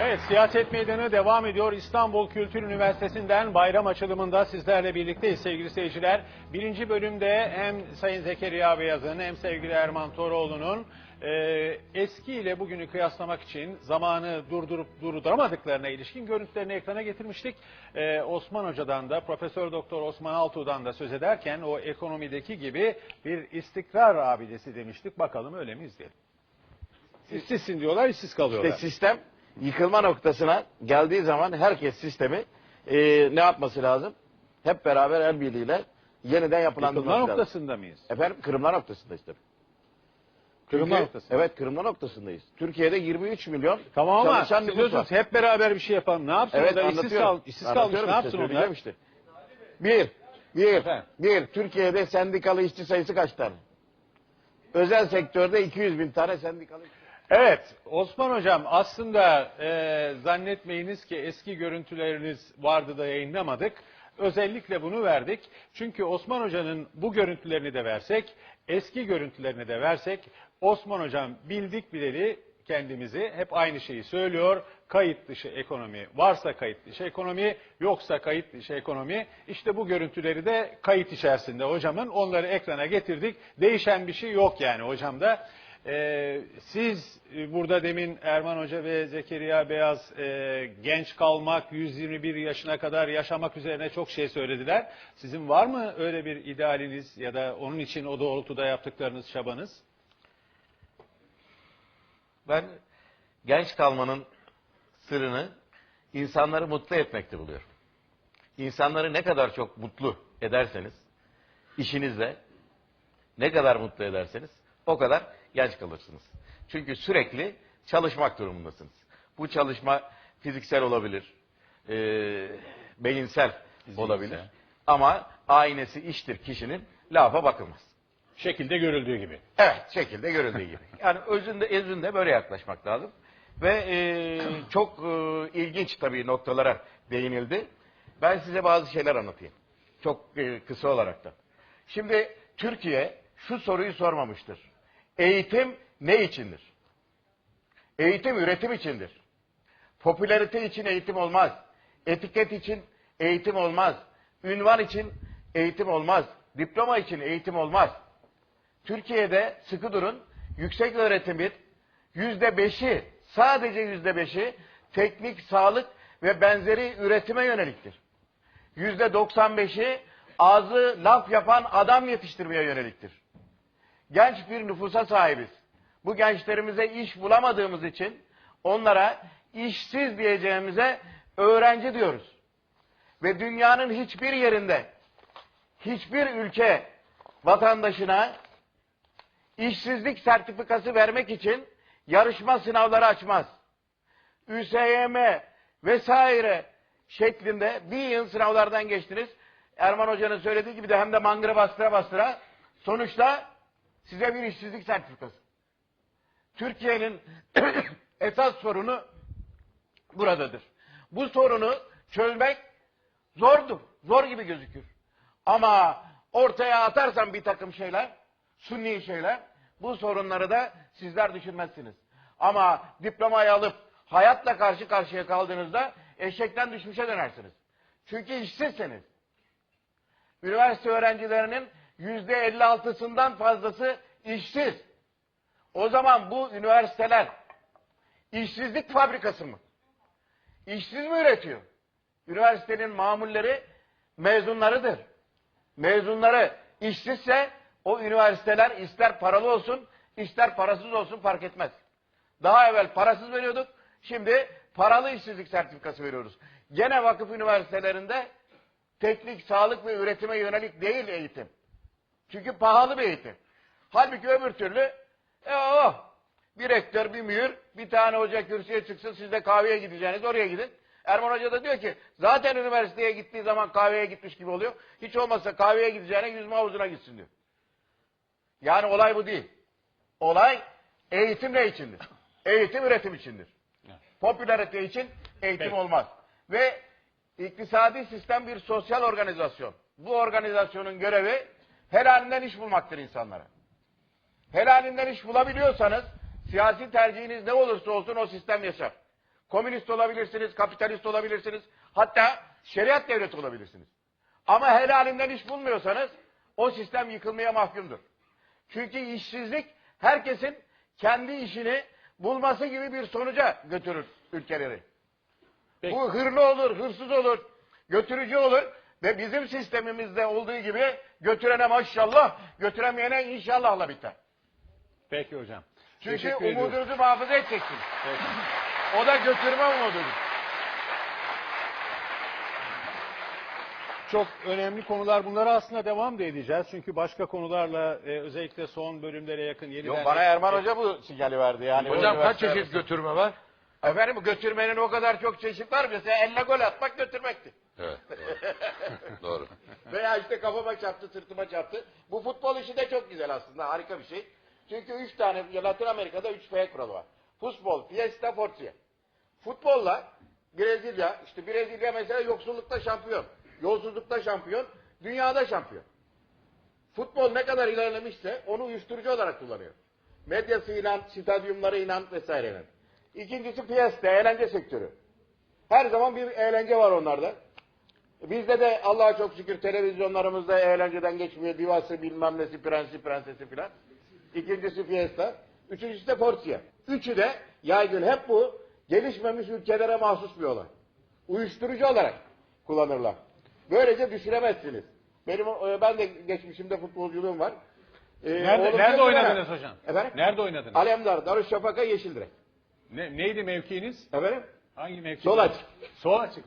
Evet, siyaset meydanı devam ediyor. İstanbul Kültür Üniversitesi'nden bayram açılımında sizlerle birlikteyiz sevgili seyirciler. Birinci bölümde hem Sayın Zekeriya Beyaz'ın hem sevgili Erman Toroğlu'nun e, eski ile bugünü kıyaslamak için zamanı durdurup durduramadıklarına ilişkin görüntülerini ekrana getirmiştik. E, Osman Hoca'dan da Profesör Doktor Osman Altuğ'dan da söz ederken o ekonomideki gibi bir istikrar abidesi demiştik. Bakalım öyle mi izleyelim. İşsizsin diyorlar, işsiz kalıyorlar. İşte sistem yıkılma noktasına geldiği zaman herkes sistemi e, ne yapması lazım? Hep beraber el birliğiyle yeniden yapılandırması Yıkılma lazım. noktasında mıyız? Efendim kırılma noktasındayız tabii. Kırılma Çünkü- noktası. Evet kırılma noktasındayız. Türkiye'de 23 milyon Tamam ama çalışan siz nüfus diyorsunuz var. hep beraber bir şey yapalım. Ne yapsın Evet orada? İşsiz, anlatıyorum. kal, işsiz kalmış Anlatıyorum ne işte, yapsın söyleyeceğim onlar? işte. Bir, bir, Efendim? bir. Türkiye'de sendikalı işçi sayısı kaç tane? Özel sektörde 200 bin tane sendikalı işçi. Evet Osman Hocam aslında e, zannetmeyiniz ki eski görüntüleriniz vardı da yayınlamadık. Özellikle bunu verdik. Çünkü Osman Hoca'nın bu görüntülerini de versek, eski görüntülerini de versek, Osman Hocam bildik bileli kendimizi hep aynı şeyi söylüyor. Kayıt dışı ekonomi varsa kayıt dışı ekonomi yoksa kayıt dışı ekonomi. İşte bu görüntüleri de kayıt içerisinde hocamın onları ekrana getirdik. Değişen bir şey yok yani hocamda. Ee, siz e, burada demin Erman Hoca ve Zekeriya Beyaz e, genç kalmak, 121 yaşına kadar yaşamak üzerine çok şey söylediler. Sizin var mı öyle bir idealiniz ya da onun için o doğrultuda yaptıklarınız çabanız? Ben genç kalmanın sırrını insanları mutlu etmekte buluyorum. İnsanları ne kadar çok mutlu ederseniz, işinizle ne kadar mutlu ederseniz o kadar genç kalırsınız. Çünkü sürekli çalışmak durumundasınız. Bu çalışma fiziksel olabilir, eee, beyinsel olabilir. Ama aynesi iştir kişinin lafa bakılmaz. Şekilde görüldüğü gibi. Evet, şekilde görüldüğü gibi. Yani özünde, özünde böyle yaklaşmak lazım. Ve e, çok e, ilginç tabii noktalara değinildi. Ben size bazı şeyler anlatayım. Çok e, kısa olarak da. Şimdi Türkiye şu soruyu sormamıştır. Eğitim ne içindir? Eğitim üretim içindir. Popülarite için eğitim olmaz. Etiket için eğitim olmaz. Ünvan için eğitim olmaz. Diploma için eğitim olmaz. Türkiye'de sıkı durun yüksek öğretimin yüzde beşi sadece yüzde beşi teknik, sağlık ve benzeri üretime yöneliktir. Yüzde doksan beşi ağzı laf yapan adam yetiştirmeye yöneliktir. Genç bir nüfusa sahibiz. Bu gençlerimize iş bulamadığımız için onlara işsiz diyeceğimize öğrenci diyoruz. Ve dünyanın hiçbir yerinde hiçbir ülke vatandaşına işsizlik sertifikası vermek için yarışma sınavları açmaz. ÜSYM vesaire şeklinde bir yıl sınavlardan geçtiniz. Erman Hoca'nın söylediği gibi de hem de mangıra bastıra bastıra sonuçta size bir işsizlik sertifikası. Türkiye'nin esas sorunu buradadır. Bu sorunu çözmek zordur. Zor gibi gözükür. Ama ortaya atarsan bir takım şeyler, sunni şeyler, bu sorunları da sizler düşünmezsiniz. Ama diplomayı alıp hayatla karşı karşıya kaldığınızda eşekten düşmüşe dönersiniz. Çünkü işsizsiniz. Üniversite öğrencilerinin yüzde 56'sından fazlası işsiz. O zaman bu üniversiteler işsizlik fabrikası mı? İşsiz mi üretiyor? Üniversitenin mamulleri mezunlarıdır. Mezunları işsizse o üniversiteler ister paralı olsun ister parasız olsun fark etmez. Daha evvel parasız veriyorduk. Şimdi paralı işsizlik sertifikası veriyoruz. Gene vakıf üniversitelerinde teknik, sağlık ve üretime yönelik değil eğitim. Çünkü pahalı bir eğitim. Halbuki öbür türlü e, oh, bir rektör, bir mühür, bir tane hoca kürsüye çıksın siz de kahveye gideceğiniz oraya gidin. Erman Hoca da diyor ki zaten üniversiteye gittiği zaman kahveye gitmiş gibi oluyor. Hiç olmazsa kahveye gideceğine yüzme havuzuna gitsin diyor. Yani olay bu değil. Olay eğitim ne içindir? Eğitim üretim içindir. Popülarite için eğitim Peki. olmaz. Ve iktisadi sistem bir sosyal organizasyon. Bu organizasyonun görevi helalinden iş bulmaktır insanlara. Helalinden iş bulabiliyorsanız siyasi tercihiniz ne olursa olsun o sistem yaşar. Komünist olabilirsiniz, kapitalist olabilirsiniz. Hatta şeriat devleti olabilirsiniz. Ama helalinden iş bulmuyorsanız o sistem yıkılmaya mahkumdur. Çünkü işsizlik herkesin kendi işini bulması gibi bir sonuca götürür ülkeleri. Peki. Bu hırlı olur, hırsız olur, götürücü olur ve bizim sistemimizde olduğu gibi götürene maşallah, götüremeyene inşallahla biter. Peki hocam. Çünkü Teşekkür ediyorum. umudunuzu muhafaza edeceksiniz. Peki. O da götürme umududur. Çok önemli konular. Bunlara aslında devam da edeceğiz. Çünkü başka konularla e, özellikle son bölümlere yakın yeniden... Yok bana Erman Hoca bu sinyali verdi yani. Hocam kaç çeşit götürme var? Efendim götürmenin o kadar çok çeşit var. Mesela elle gol atmak götürmekti. Evet. Doğru. Veya işte kafama çarptı, sırtıma çarptı. Bu futbol işi de çok güzel aslında. Harika bir şey. Çünkü üç tane, Latin Amerika'da üç F kuralı var. Futbol, Fiesta, Forza. Futbolla Brezilya, işte Brezilya mesela yoksullukta şampiyon. Yolsuzlukta şampiyon, dünyada şampiyon. Futbol ne kadar ilerlemişse onu uyuşturucu olarak kullanıyor. Medyasıyla, stadyumlarıyla vesaireyle. İkincisi Fiesta, eğlence sektörü. Her zaman bir eğlence var onlarda. Bizde de Allah'a çok şükür televizyonlarımızda eğlenceden geçmiyor. Divası bilmem nesi, prensi, prensesi filan. İkincisi Fiesta. Üçüncüsü de Portia. Üçü de yaygın. Hep bu gelişmemiş ülkelere mahsus bir olay. Uyuşturucu olarak kullanırlar. Böylece düşüremezsiniz. Benim e, ben de geçmişimde futbolculuğum var. E, Nerede, nerede oynadınız hocam? Efendim? Nerede oynadınız? Alemdar, Darüşşafaka, Yeşildirek. Ne, neydi mevkiiniz? Efendim? Hangi mevki? Sol aç. Sol açık.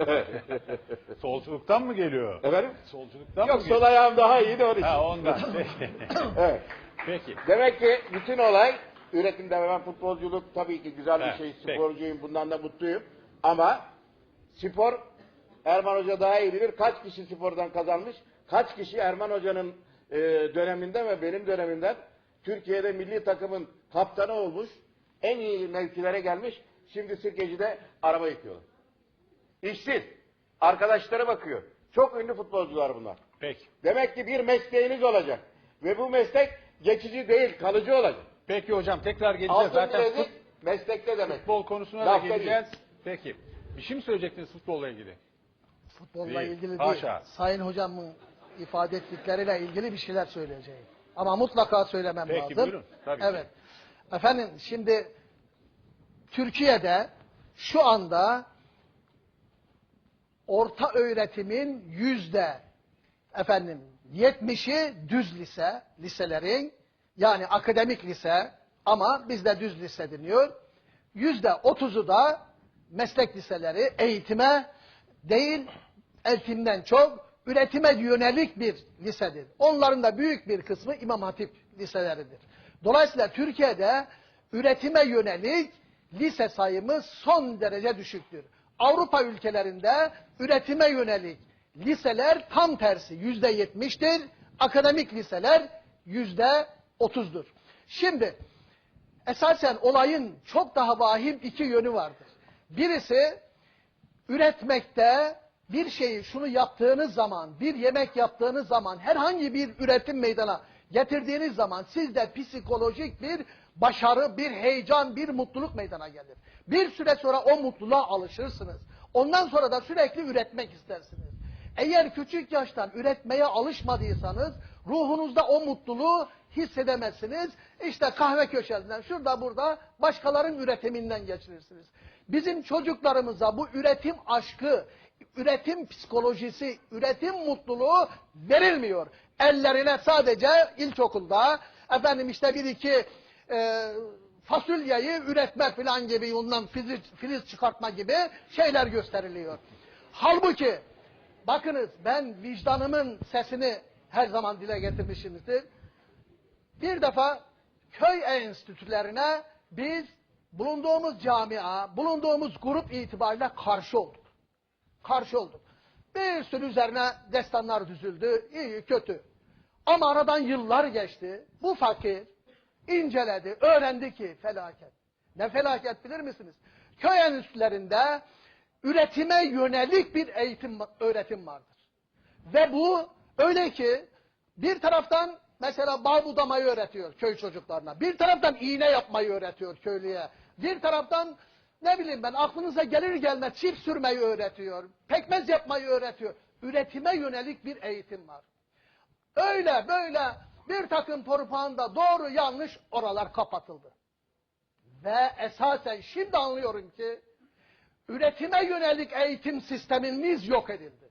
Solculuktan mı geliyor? Efendim? Solculuktan Yok mı sol geliyor? ayağım daha iyi de onun için. Ha ondan. Peki. Evet. Peki. Demek ki bütün olay üretimde ve ben futbolculuk tabii ki güzel bir Evet, şey. peki. Sporcuyum bundan da mutluyum. Ama spor Erman Hoca daha iyi bilir. Kaç kişi spordan kazanmış? Kaç kişi Erman Hoca'nın e, döneminde ve benim dönemimden Türkiye'de milli takımın kaptanı olmuş. En iyi mevkilere gelmiş. Şimdi Sirkeci'de araba yıkıyorlar. İşsiz. Arkadaşları bakıyor. Çok ünlü futbolcular bunlar. Peki. Demek ki bir mesleğiniz olacak. Ve bu meslek geçici değil, kalıcı olacak. Peki hocam tekrar geleceğiz. Altın Zaten bilezik fut- meslekte demek. futbol konusuna da Lafta geleceğiz. Peki. Bir şey mi söyleyecektiniz futbolla ilgili? Futbolla Değil. ilgili Haşa. değil. Sayın hocamın ifade ettikleriyle ilgili bir şeyler söyleyeceğim. Ama mutlaka söylemem Peki, lazım. buyurun. Tabii ki. evet. Efendim şimdi Türkiye'de şu anda orta öğretimin yüzde efendim 70'i düz lise, liselerin yani akademik lise ama bizde düz lise deniyor. Yüzde 30'u da meslek liseleri eğitime değil eğitimden çok üretime yönelik bir lisedir. Onların da büyük bir kısmı İmam Hatip liseleridir. Dolayısıyla Türkiye'de üretime yönelik lise sayımız son derece düşüktür. Avrupa ülkelerinde üretime yönelik liseler tam tersi yüzde yetmiştir. Akademik liseler yüzde otuzdur. Şimdi esasen olayın çok daha vahim iki yönü vardır. Birisi üretmekte bir şeyi şunu yaptığınız zaman, bir yemek yaptığınız zaman, herhangi bir üretim meydana getirdiğiniz zaman sizde psikolojik bir başarı, bir heyecan, bir mutluluk meydana gelir. Bir süre sonra o mutluluğa alışırsınız. Ondan sonra da sürekli üretmek istersiniz. Eğer küçük yaştan üretmeye alışmadıysanız ruhunuzda o mutluluğu hissedemezsiniz. İşte kahve köşesinden şurada burada başkalarının üretiminden geçirirsiniz. Bizim çocuklarımıza bu üretim aşkı, üretim psikolojisi, üretim mutluluğu verilmiyor. Ellerine sadece ilkokulda efendim işte bir iki e, fasulyeyi üretme falan gibi ondan filiz, filiz çıkartma gibi şeyler gösteriliyor. Halbuki bakınız ben vicdanımın sesini her zaman dile getirmişimizdir. Bir defa köy enstitülerine biz bulunduğumuz camia, bulunduğumuz grup itibariyle karşı olduk. Karşı olduk. Bir sürü üzerine destanlar düzüldü, iyi kötü. Ama aradan yıllar geçti. Bu fakir inceledi, öğrendi ki felaket. Ne felaket bilir misiniz? Köy enstitülerinde üretime yönelik bir eğitim, öğretim vardır. Ve bu öyle ki bir taraftan mesela bal budamayı öğretiyor köy çocuklarına. Bir taraftan iğne yapmayı öğretiyor köylüye. Bir taraftan ne bileyim ben aklınıza gelir gelmez çift sürmeyi öğretiyor. Pekmez yapmayı öğretiyor. Üretime yönelik bir eğitim var. Öyle böyle bir takım propaganda doğru yanlış oralar kapatıldı. Ve esasen şimdi anlıyorum ki üretime yönelik eğitim sistemimiz yok edildi.